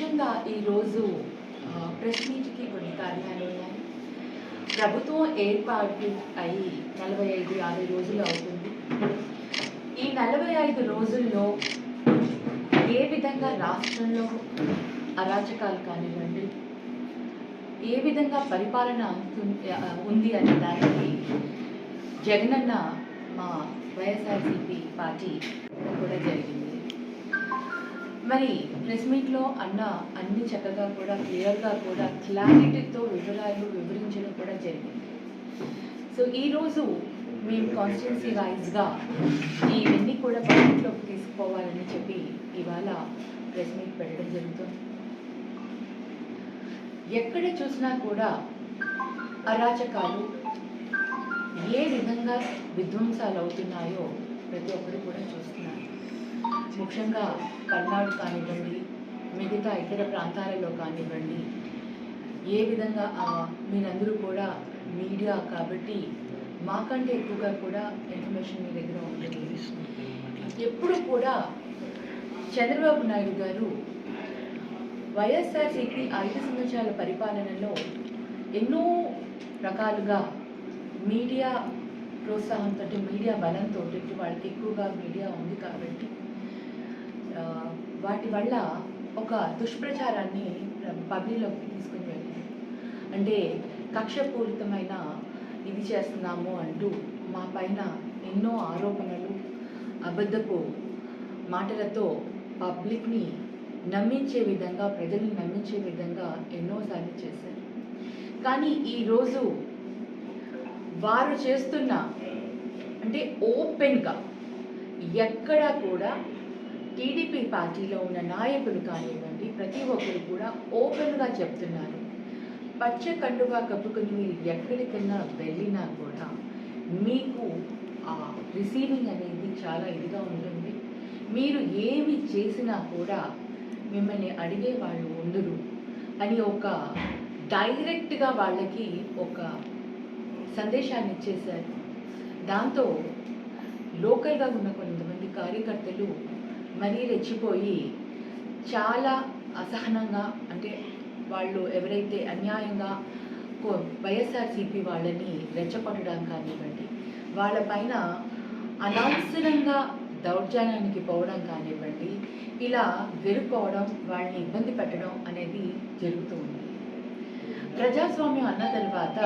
ముఖ్యంగా ఈరోజు ఆ, ప్రెస్ మీట్కి కొన్ని కారణాలు ఉన్నాయి. ప్రభుత్వం ఏర్పాటు అయి నలభై ఐదు యాభై రోజులు అవుతుంది. ఈ నలభై ఐదు రోజుల్లో ఏ విధంగా రాష్ట్రంలో అరాచకాలు కానివ్వండి ఏ విధంగా పరిపాలన ఉంది అనే దానికి జగనన్న మా వైఎస్ఆర్సీపీ పార్టీ కూడా జరిగింది. మరి ప్రెస్ మీట్లో అన్న అన్ని చక్కగా కూడా క్లియర్గా కూడా క్లారిటీతో వివరాలు వివరించడం కూడా జరిగింది. సో ఈరోజు మేము కాన్స్టిట్యున్సీ వైజ్గా ఇవన్నీ కూడా పబ్లిక్లోకి తీసుకోవాలని చెప్పి ఇవాళ ప్రెస్ మీట్ పెట్టడం జరుగుతుంది. ఎక్కడ చూసినా కూడా అరాచకాలు ఏ విధంగా విధ్వంసాలు అవుతున్నాయో ప్రతి ఒక్కరు కూడా చూస్తున్నారు. ముఖ్యంగా పల్నాడు కానివ్వండి మిగతా ఇతర ప్రాంతాలలో కానివ్వండి ఏ విధంగా మీరందరూ కూడా మీడియా కాబట్టి మాకంటే ఎక్కువగా కూడా ఇన్ఫర్మేషన్ మీ దగ్గర ఉంటుంది. ఎప్పుడు కూడా చంద్రబాబు నాయుడు గారు వైఎస్ఆర్సీపీ ఐదు సంవత్సరాల పరిపాలనలో ఎన్నో రకాలుగా మీడియా ప్రోత్సాహంతో మీడియా బలంతో వాళ్ళకి ఎక్కువగా మీడియా ఉంది కాబట్టి వాటి వల్ల ఒక దుష్ప్రచారాన్ని పబ్లిక్లోకి తీసుకుని వెళ్ళింది. అంటే కక్షపూరితమైన ఇది చేస్తున్నాము అంటూ మా పైన ఎన్నో ఆరోపణలు అబద్ధపు మాటలతో పబ్లిక్ని నమ్మించే విధంగా ప్రజల్ని నమ్మించే విధంగా ఎన్నోసార్లు చేశారు. కానీ ఈరోజు వారు చేస్తున్న అంటే ఓపెన్గా ఎక్కడా కూడా టీడీపీ పార్టీలో ఉన్న నాయకులు కానివ్వండి ప్రతి ఒక్కరు కూడా ఓపెన్గా చెప్తున్నారు. పచ్చ కండుగా కప్పుకొని మీరు ఎక్కడికైనా వెళ్ళినా కూడా మీకు ఆ రిసీవింగ్ అనేది చాలా ఇదిగా ఉంటుంది. మీరు ఏమి చేసినా కూడా మిమ్మల్ని అడిగే వాళ్ళు ఉండరు అని ఒక డైరెక్ట్గా వాళ్ళకి ఒక సందేశాన్ని ఇచ్చేశారు. దాంతో లోకల్గా ఉన్న కొంతమంది కార్యకర్తలు మరీ రెచ్చిపోయి చాలా అసహనంగా అంటే వాళ్ళు ఎవరైతే అన్యాయంగా వైఎస్ఆర్సీపీ వాళ్ళని రెచ్చగొట్టడం కానివ్వండి వాళ్ళపైన అనవసరంగా దౌర్జన్యానికి పోవడం కానివ్వండి ఇలా వెళ్ళిపోవడం వాళ్ళని ఇబ్బంది పెట్టడం అనేది జరుగుతూ ఉంది. ప్రజాస్వామ్యం అన్న తర్వాత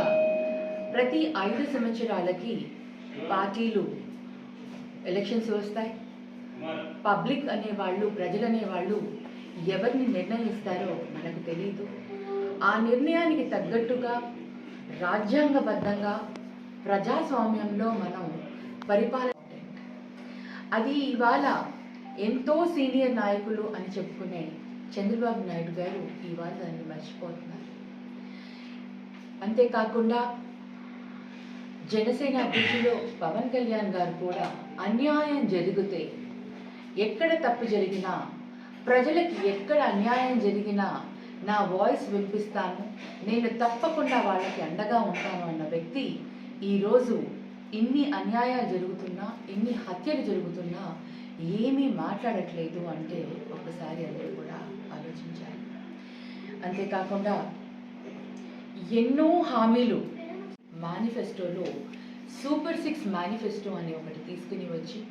ప్రతి ఐదు సంవత్సరాలకి పార్టీలు ఎలక్షన్స్ వస్తాయి. పబ్లిక్ అనేవాళ్ళు ప్రజలనేవాళ్ళు ఎవరిని నిర్ణయిస్తారో మనకు తెలియదు ఆ నిర్ణయానికి తగ్గట్టుగా రాజ్యాంగబద్ధంగా ప్రజాస్వామ్యంలో మనం పరిపాలన అది ఇవాళ ఎంతో సీనియర్ నాయకులు అని చెప్పుకునే చంద్రబాబు నాయుడు గారు ఇవాళ దాన్ని మర్చిపోతున్నారు. అంతేకాకుండా జనసేన అభివృద్ధిలో పవన్ కళ్యాణ్ గారు కూడా అన్యాయం జరిగితే ఎక్కడ తప్పు జరిగినా ప్రజలకి ఎక్కడ అన్యాయం జరిగినా నా వాయిస్ వినిపిస్తాను. నేను తప్పకుండా వాళ్ళకి అండగా ఉంటాను అన్న వ్యక్తి ఈరోజు ఇన్ని అన్యాయాలు జరుగుతున్నా ఇన్ని హత్యలు జరుగుతున్నా ఏమీ మాట్లాడట్లేదు అంటే ఒకసారి అందరూ కూడా ఆలోచించాలి. అంతేకాకుండా ఎన్నో హామీలు మేనిఫెస్టోలో సూపర్ సిక్స్ మేనిఫెస్టో అనే ఒకటి తీసుకుని వచ్చి